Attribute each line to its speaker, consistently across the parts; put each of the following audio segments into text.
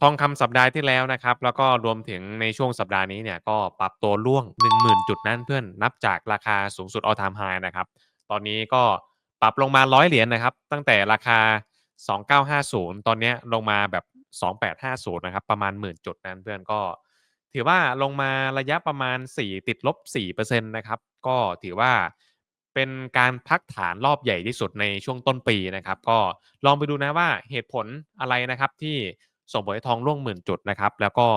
Speaker 1: ทองคำสัปดาห์ที่แล้วนะครับ แล้วก็รวมถึงในช่วงสัปดาห์นี้เนี่ยก็ปรับตัวร่วง 10,000 จุดนั้นเพื่อนนับจากราคาสูงสุด All Time High นะครับ ตอนนี้ก็ปรับลงมา100เหรียญนะครับ ตั้งแต่ราคา 2950 ตอนนี้ลงมาแบบ 2850 นะครับ ประมาณ10,000จุดนั้นเพื่อนก็ ถือว่าลงมาระยะประมาณ 4 ติดลบ4%นะครับ ก็ถือว่าเป็นการพักฐานรอบใหญ่ที่สุดในช่วงต้นปีนะครับ ก็ลองไปดูนะว่าเหตุผลอะไรนะครับที่ ส่งผลให้ทองร่วง10,000จุดนะครับ แล้วก็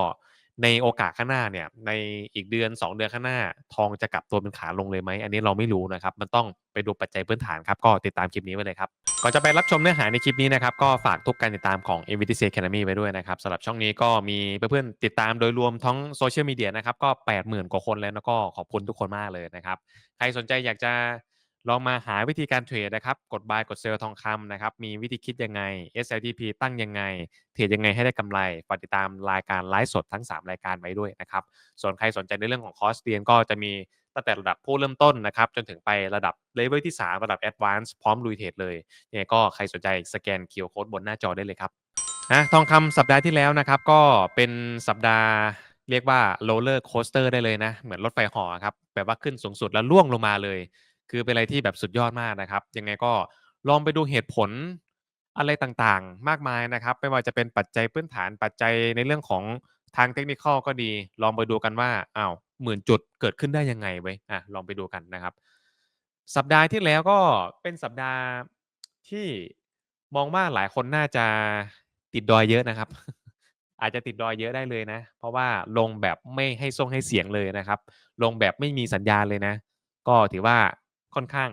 Speaker 1: ในโอกาสข้างหน้าเนี่ย ในอีกเดือน 2 เดือนข้างหน้า ทองจะกลับตัวเป็นขาลงเลยไหม อันนี้เราไม่รู้นะครับ มันต้องไปดูปัจจัยพื้นฐานครับ ก็ติดตามคลิปนี้ไว้เลยครับ ก่อนจะไปรับชมเนื้อหาในคลิปนี้นะครับ ก็ฝากทุกการติดตามของ MVTC Academy ไว้ด้วยนะครับสำหรับช่องนี้ก็มีเพื่อนๆติดตามโดยรวมทั้งโซเชียลมีเดียนะครับ ก็ 80,000 กว่าคนแล้วแล้วก็ขอบคุณทุกคนมากเลยนะครับ ใครสนใจอยากจะ ลองมาหาวิธีการเทรดนะครับ กด Buy กด Sell ทองคำนะครับ มีวิธีคิดยังไง SLTP ตั้งยังไง เทรดยังไงให้ได้กำไรฝากติดตามรายการไลฟ์สดทั้ง 3 รายการไว้ด้วยนะครับ ส่วนใครสนใจในเรื่องของคอร์สเรียนก็จะมีตั้งแต่ระดับผู้เริ่มต้นนะครับ จนถึงไประดับเลเวลที่ 3 ระดับ Advance พร้อมลุยเทรดเลยยังไงก็ใครสนใจสแกน QR Code บนหน้าจอได้เลยครับนะทองคำสัปดาห์ที่แล้วนะครับ ก็เป็นสัปดาห์เรียกว่า roller coaster ได้เลยนะ เหมือนรถไฟหาะครับแบบว่าขึ้นสูงสุดแล้วร่วงลงมาเลย คือเป็นอะไรที่แบบสุดยอดมากนะครับ ยังไงก็ลองไปดูเหตุผลอะไรต่างๆ มากมายนะครับ ไม่ว่าจะเป็นปัจจัยพื้นฐานปัจจัยในเรื่องของทางเทคนิคก็ดี ลองไปดูกันว่าอ้าว10,000จุดเกิดขึ้นได้ยังไงเว้ยอะลองไปดูกันนะครับ สัปดาห์ที่แล้วก็เป็นสัปดาห์ที่มองว่าหลายคนน่าจะติดดอยเยอะนะครับ อาจจะติดดอยเยอะได้เลยนะ เพราะว่าลงแบบไม่ให้ส่งให้เสียงเลยนะครับ ลงแบบไม่มีสัญญาณเลยนะ ก็ถือว่า ค่อนข้าง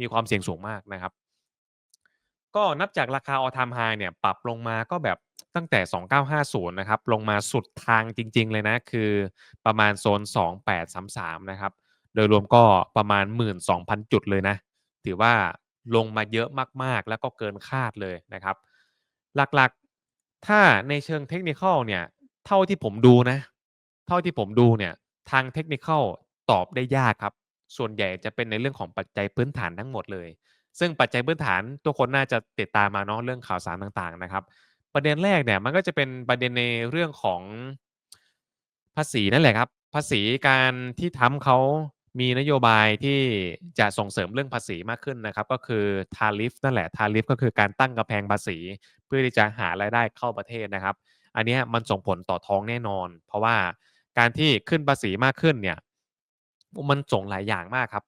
Speaker 1: มีความเสี่ยงสูงมากนะครับ ก็นับจากราคา All Time High เนี่ยปรับลงมาก็แบบตั้งแต่ 2950 นะครับ ลงมาสุดทางจริง ๆ เลยนะ คือประมาณโซน 2833 นะครับ โดยรวมก็ประมาณ 12,000 จุดเลยนะ ถือว่าลงมาเยอะมากๆ แล้วก็เกินคาดเลยนะครับ หลักๆ ถ้าในเชิง Technical เนี่ย เท่าที่ผมดูนะ เท่าที่ผมดูเนี่ย ทาง Technical ตอบได้ยากครับ ส่วนใหญ่จะเป็นในเรื่องของปัจจัยพื้นฐานทั้งหมดเลย ซึ่งปัจจัยพื้นฐานทุกคนน่าจะติดตามมาเนาะเรื่องข่าวสารต่างๆนะครับ ประเด็นแรกเนี่ยมันก็จะเป็นประเด็นในเรื่องของภาษีนั่นแหละครับ ภาษีการที่ Trump เขามีนโยบายที่จะส่งเสริมเรื่องภาษีมากขึ้นนะครับ ก็คือ Tariff นั่นแหละ Tariff ก็คือการตั้งกำแพงภาษี เพื่อที่จะหารายได้เข้าประเทศนะครับ อันนี้มันส่งผลต่อท้องแน่นอน เพราะว่าการที่ขึ้นภาษีมากขึ้นเนี่ย มันส่งหลายอย่างมากครับ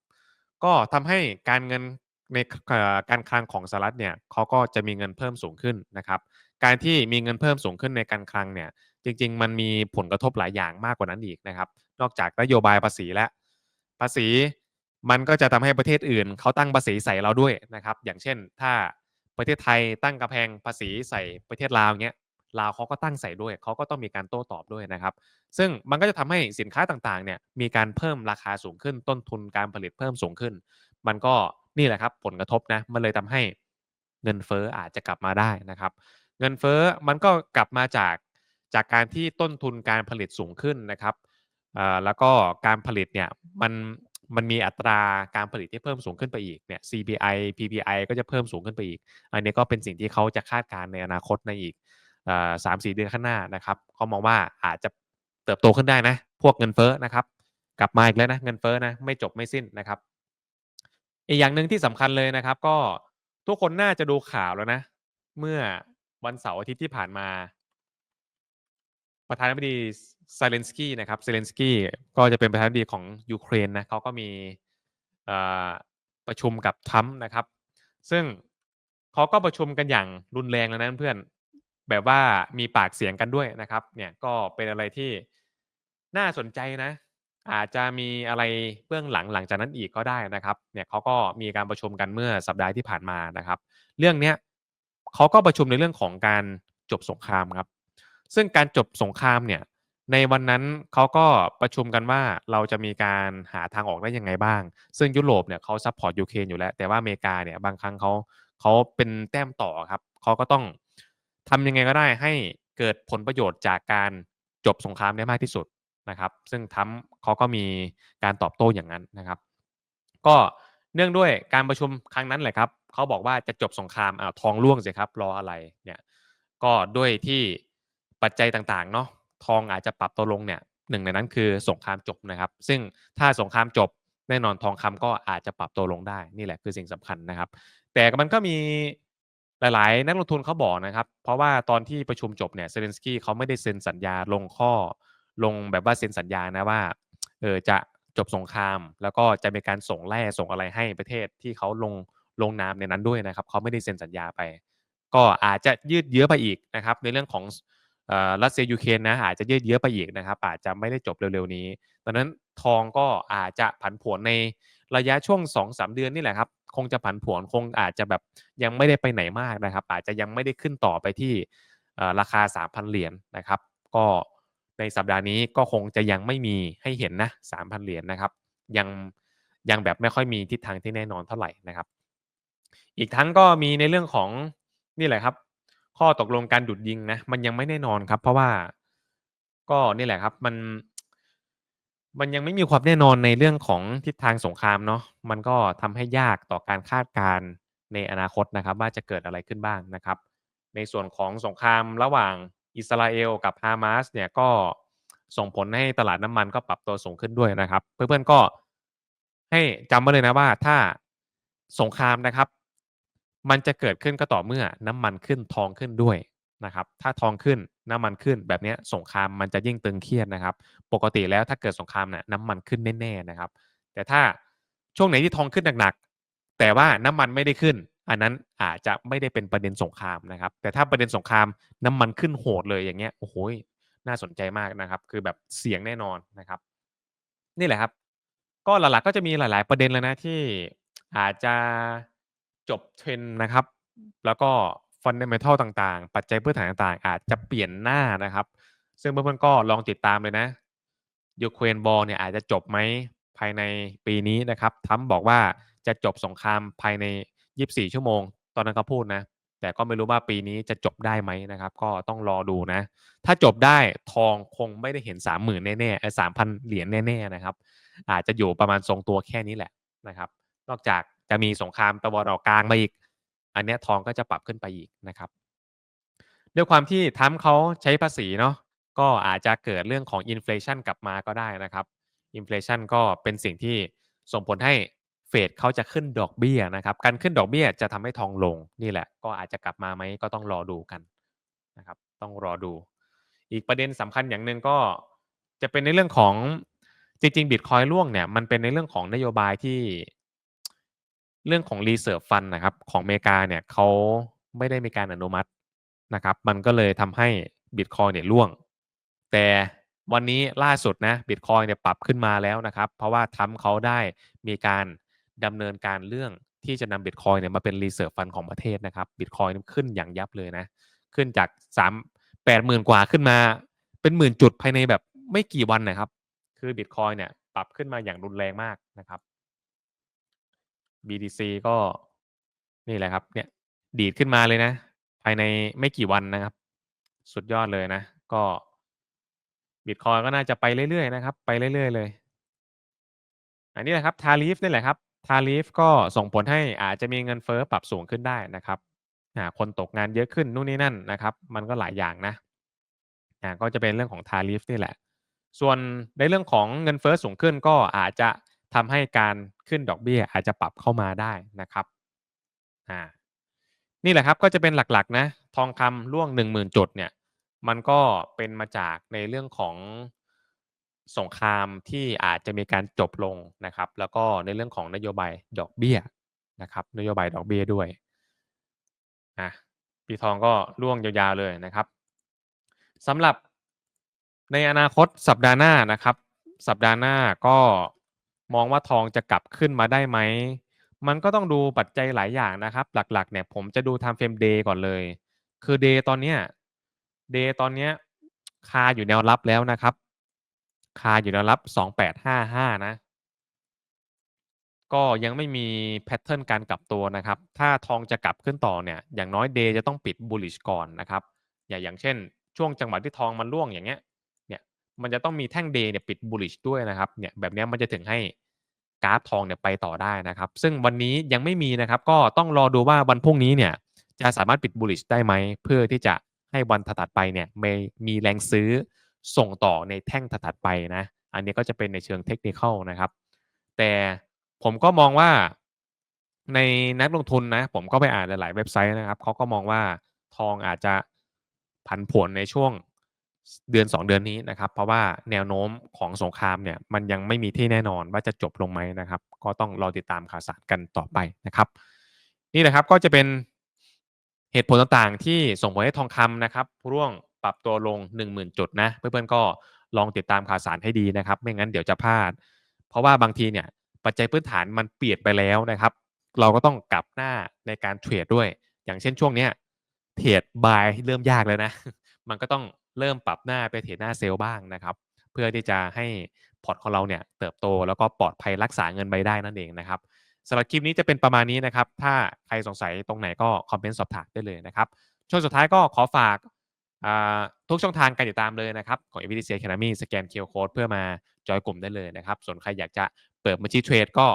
Speaker 1: ก็ทำให้การเงินในการคลังของสหรัฐเนี่ยเขาก็จะมีเงินเพิ่มสูงขึ้นนะครับ การที่มีเงินเพิ่มสูงขึ้นในการคลังเนี่ยจริง ๆ มันมีผลกระทบหลายอย่างมากกว่านั้นอีกนะครับ นอกจากนโยบายภาษีแล้วภาษีมันก็จะทำให้ประเทศอื่นเขาตั้งภาษีใส่เราด้วยนะครับ อย่างเช่น ถ้าประเทศไทยตั้งกำแพงภาษีใส่ประเทศลาวเงี้ย ลาวเขาก็ตั้งใส่ด้วยเขาก็ต้องมีการโต้ตอบด้วยนะครับ ซึ่งมันก็จะทำให้สินค้าต่างๆเนี่ยมีการเพิ่มราคาสูงขึ้นต้นทุนการผลิตเพิ่มสูงขึ้น มันก็นี่แหละครับผลกระทบนะมันเลยทำให้เงินเฟ้ออาจจะกลับมาได้นะครับ เงินเฟ้อมันก็กลับมาจากจากการที่ต้นทุนการผลิตสูงขึ้นนะครับแล้วก็การผลิตเนี่ยมันมันมีอัตราการผลิตที่เพิ่มสูงขึ้นไปอีกเนี่ย CPI PPI ก็จะเพิ่มสูงขึ้นไปอีก อันนี้ก็เป็นสิ่งที่เขาจะคาดการณ์ในอนาคตในอีก อ่า3-4เดือนข้างหน้านะครับเขามองว่าอาจจะเติบโตขึ้นได้นะ พวกเงินเฟ้อนะครับ กลับมาอีกแล้วนะเงินเฟ้อนะไม่จบไม่สิ้นนะครับ อีกอย่างหนึ่งที่สำคัญเลยนะครับ ก็ทุกคนน่าจะดูข่าวแล้วนะ เมื่อวันเสาร์อาทิตย์ที่ผ่านมา ประธานาธิบดี Zelenskyy นะครับ Zelenskyy ก็จะเป็นประธานาธิบดีของยูเครนนะเขาก็มีประชุมกับ Trump นะครับ ซึ่งเขาก็ประชุมกันอย่างรุนแรงเลยนะเพื่อน แบบว่ามีปากเสียงกันด้วยนะครับ เนี่ยก็เป็นอะไรที่น่าสนใจนะ อาจจะมีอะไรเบื้องหลังหลังจากนั้นอีกก็ได้นะครับ เนี่ยเขาก็มีการประชุมกันเมื่อสัปดาห์ที่ผ่านมานะครับ เรื่องเนี้ยเขาก็ประชุมในเรื่องของการจบสงครามครับ ซึ่งการจบสงครามเนี่ย ในวันนั้นเขาก็ประชุมกันว่าเราจะมีการหาทางออกได้ยังไงบ้าง ซึ่งยุโรปเนี่ยเขาซัปพอร์ตยูเครนอยู่แล้ว แต่ว่าอเมริกาเนี่ยบางครั้งเขาเขาเป็นแต้มต่อครับเขาก็ต้อง ทำยังไงก็ได้ให้เกิดผลประโยชน์จากการจบสงครามได้มากที่สุดนะครับ ซึ่ง Trump เขาก็มีการตอบโต้อย่างงั้นนะครับ ก็เนื่องด้วยการประชุมครั้งนั้นแหละครับเขาบอกว่าจะจบสงครามอ้าวทองร่วงสิครับรออะไรเนี่ยก็ด้วยที่ปัจจัยต่างๆเนาะทองอาจจะปรับตัวลงเนี่ยหนึ่งในนั้นคือสงครามจบนะครับ ซึ่งถ้าสงครามจบแน่นอนทองคำก็อาจจะปรับตัวลงได้นี่แหละคือสิ่งสำคัญนะครับ แต่มันก็มี หลายๆ นักลงทุนเขาบอกนะครับ เพราะว่าตอนที่ประชุมจบเนี่ยเซเลนสกี้เขาไม่ได้เซ็นสัญญาลงข้อ ลงแบบว่าเซ็นสัญญานะว่าเออจะจบสงคราม แล้วก็จะมีการส่งแร่ส่งอะไรให้ประเทศที่เขาลงลงนามในนั้นด้วยนะครับเขาไม่ได้เซ็นสัญญาไป ก็อาจจะยืดเยื้อไปอีกนะครับ ในเรื่องของรัสเซียยูเครนนะอาจจะยืดเยื้อไปอีกนะครับ อาจจะไม่ได้จบเร็วๆนี้ดังนั้นทองก็อาจจะผันผวนในระยะช่วง 2-3 เดือนนี่แหละครับ คงจะผันผวนคงอาจจะแบบยังไม่ได้ไปไหนมากนะครับ อาจจะยังไม่ได้ขึ้นต่อไปที่ราคา 3,000 เหรียญนนะครับ ก็ในสัปดาห์นี้ก็คงจะยังไม่มีให้เห็นนะ 3,000 เหรียญนนะครับ ยังยังแบบไม่ค่อยมีทิศทางที่แน่นอนเท่าไหร่นะครับ อีกทั้งก็มีในเรื่องของนี่แหละครับ ข้อตกลงการดุดยิงนะมันยังไม่แน่นอนครับ เพราะว่าก็นี่แหละครับ มัน มันยังไม่มีความแน่นอนในเรื่องของทิศทางสงครามเนาะมันก็ทำให้ยากต่อการคาดการณ์ในอนาคตนะครับ ว่าจะเกิดอะไรขึ้นบ้างนะครับ ในส่วนของสงครามระหว่างอิสราเอลกับฮามาสเนี่ยก็ส่งผลให้ตลาดน้ำมันก็ปรับตัวสูงขึ้นด้วยนะครับ เพื่อนๆก็ให้จำไว้เลยนะว่าถ้าสงครามนะครับ มันจะเกิดขึ้นก็ต่อเมื่อน้ำมันขึ้นทองขึ้นด้วย นะครับ ถ้าทองขึ้นน้ำมันขึ้นแบบนี้สงครามมันจะยิ่งตึงเครียดนะครับ ปกติแล้วถ้าเกิดสงครามเนี่ยน้ำมันขึ้นแน่ๆนะครับ แต่ถ้าช่วงไหนที่ทองขึ้นหนักๆแต่ว่าน้ำมันไม่ได้ขึ้น อันนั้นอาจจะไม่ได้เป็นประเด็นสงครามนะครับ แต่ถ้าประเด็นสงครามน้ำมันขึ้นโหดเลยอย่างเงี้ยโอ้โหน่าสนใจมากนะครับ คือแบบเสียงแน่นอนนะครับ นี่แหละครับ ก็หลักๆก็จะมีหลาย ๆ ประเด็นแล้วนะที่อาจจะจบเทรนนะครับ แล้วก็ ฟันเดเมทัลต่างๆ ปัจจัยพื้นฐานต่างๆ อาจจะเปลี่ยนหน้านะครับ ซึ่งเพื่อนๆก็ลองติดตามเลยนะยูเครนบอลเนี่ยอาจจะจบไหมภายในปีนี้นะครับทั้มบอกว่าจะจบสงครามภายใน 24 ชั่วโมง ตอนนั้นเขาพูดนะ แต่ก็ไม่รู้ว่าปีนี้จะจบได้ไหมนะครับ ก็ต้องรอดูนะ ถ้าจบได้ทองคงไม่ได้เห็น 30,000 แน่ๆไอ้3,000เหรียญแน่ๆนะครับ อาจจะอยู่ประมาณทรงตัวแค่นี้แหละนะครับ นอกจากจะมีสงครามตะวันออกกลางมาอีก อันนี้ทองก็จะปรับขึ้นไปอีกนะครับด้วยความที่ทั้มเขาใช้ภาษีเนาะก็อาจจะเกิดเรื่องของอินฟลชันกลับมาก็ได้นะครับอินฟลชันก็เป็นสิ่งที่ส่งผลให้เฟดเขาจะขึ้นดอกเบี้ยนะครับ การขึ้นดอกเบี้ยจะทำให้ทองลงนี่แหละ ก็อาจจะกลับมาไหมก็ต้องรอดูกันนะครับ ต้องรอดู อีกประเด็นสำคัญอย่างหนึ่งก็จะเป็นในเรื่องของจริงๆบิตคอยร่วงเนี่ยมันเป็นในเรื่องของนโยบายที่ เรื่องของ Reserve Fund นะครับของอเมริกาเนี่ยเขาไม่ได้มีการอนุมัตินะครับ มันก็เลยทำให้บิตคอยเนี่ยร่วง แต่วันนี้ล่าสุดนะบิตคอยเนี่ยปรับขึ้นมาแล้วนะครับ เพราะว่าทัมเขาได้มีการดำเนินการเรื่องที่จะนำบิตคอยเนี่ยมาเป็น Reserve Fund ของประเทศนะครับบิตคอยขึ้นอย่างยับเลยนะ ขึ้นจาก3 8 0,000 กว่าขึ้นมา เป็นหมื่นจุดภายในแบบไม่กี่วันนะครับ คือบิตคอยเนี่ยปรับขึ้นมาอย่างรุนแรงมากนะครับ BTC ก็นี่แหละครับ เนี่ย ดีดขึ้นมาเลยนะ ภายในไม่กี่วันนะครับ สุดยอดเลยนะ ก็บิตคอยก็น่าจะไปเรื่อยๆนะครับ ไปเรื่อยๆ เลย อันนี้แหละครับทาริฟนี่แหละครับทาริฟก็ส่งผลให้อาจจะมีเงินเฟ้อปรับสูงขึ้นได้นะครับคนตกงานเยอะขึ้นนู่นนี่นั่นนะครับ มันก็หลายอย่างนะก็จะเป็นเรื่องของทาริฟนี่แหละ ส่วนในเรื่องของเงินเฟ้อสูงขึ้นก็อาจจะ ทำให้การขึ้นดอกเบี้ยอาจจะปรับเข้ามาได้นะครับอ่านี่แหละครับก็จะเป็นหลักๆนะทองคำร่วง 1 0,000 จุดเนี่ยมันก็เป็นมาจากในเรื่องของสงครามที่อาจจะมีการจบลงนะครับ แล้วก็ในเรื่องของนโยบายดอกเบี้ยนะครับ นโยบายดอกเบี้ยด้วยอะปีทองก็ร่วงยาวๆเลยนะครับสำหรับในอนาคตสัปดาห์หน้านะครับ สัปดาห์หน้าก็ มองว่าทองจะกลับขึ้นมาได้ไหม มันก็ต้องดูปัจจัยหลายอย่างนะครับ หลักๆ เนี่ย ผมจะดู time frame day ก่อนเลย คือ day ตอนเนี้ย day ตอนเนี้ยคาอยู่แนวรับแล้วนะครับ คาอยู่แนวรับ2855นะ ก็ยังไม่มีแพทเทิร์นการกลับตัวนะครับ ถ้าทองจะกลับขึ้นต่อเนี่ย อย่างน้อย day จะต้องปิด bullish ก่อนนะครับ อย่าอย่างเช่น ช่วงจังหวะที่ทองมันร่วงอย่างเงี้ย มันจะต้องมีแท่ง day เนี่ยปิด bullish ด้วยนะครับเนี่ยแบบนี้มันจะถึงให้กราฟทองเนี่ยไปต่อได้นะครับ ซึ่งวันนี้ยังไม่มีนะครับ ก็ต้องรอดูว่าวันพรุ่งนี้เนี่ยจะสามารถปิด bullish ได้ไหม เพื่อที่จะให้วันถัดไปเนี่ยมีมีแรงซื้อส่งต่อในแท่งถัดไปนะ อันนี้ก็จะเป็นในเชิงเทคนิคนะครับ แต่ผมก็มองว่าในนักลงทุนนะ ผมก็ไปอ่านหลาย ๆ เว็บไซต์นะครับเขาก็มองว่าทองอาจจะผันผวนในช่วง เดือน 2 เดือนนี้นะครับ เพราะว่าแนวโน้มของสงครามเนี่ยมันยังไม่มีที่แน่นอนว่าจะจบลงไหมนะครับ ก็ต้องรอติดตามข่าวสารกันต่อไปนะครับ นี่แหละครับก็จะเป็นเหตุผลต่างๆ ที่ส่งผลให้ทองคำนะครับร่วงปรับตัวลง 10,000 จุดนะเพื่อนๆก็ลองติดตามข่าวสารให้ดีนะครับ ไม่งั้นเดี๋ยวจะพลาด เพราะว่าบางทีเนี่ยปัจจัยพื้นฐานมันเปลี่ยนไปแล้วนะครับ เราก็ต้องกลับหน้าในการเทรดด้วย อย่างเช่นช่วงเนี้ยเทรดบายเริ่มยากแล้วนะ มันก็ต้อง เริ่มปรับหน้าไปเทรดหน้าเซลล์บ้างนะครับ เพื่อที่จะให้พอร์ตของเราเนี่ยเติบโตแล้วก็ปลอดภัยรักษาเงินไว้ได้นั่นเองนะครับสำหรับคลิปนี้จะเป็นประมาณนี้นะครับ ถ้าใครสงสัยตรงไหนก็คอมเมนต์สอบถามได้เลยนะครับ ช่วงสุดท้ายก็ขอฝากทุกช่องทางการติดตามเลยนะครับของ FTC Academy สแกน QR Code เพื่อมาจอยกลุ่มได้เลยนะครับ ส่วนใครอยากจะเปิดบัญชีเทรดก็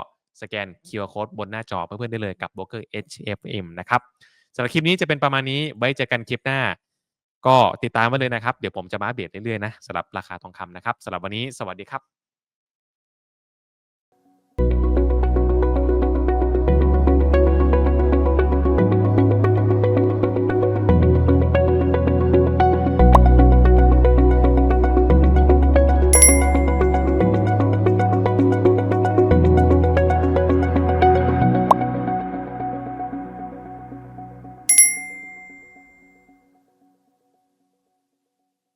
Speaker 1: สแกน QR Code บนหน้าจอเพื่อนๆได้เลยกับ Broker HFM นะครับสำหรับคลิปนี้จะเป็นประมาณนี้ไว้เจอกันคลิปหน้า ก็ติดตามมาเลยนะครับ เดี๋ยวผมจะมาอัปเดตเรื่อยๆนะสำหรับราคาทองคำนะครับสำหรับวันนี้สวัสดีครับ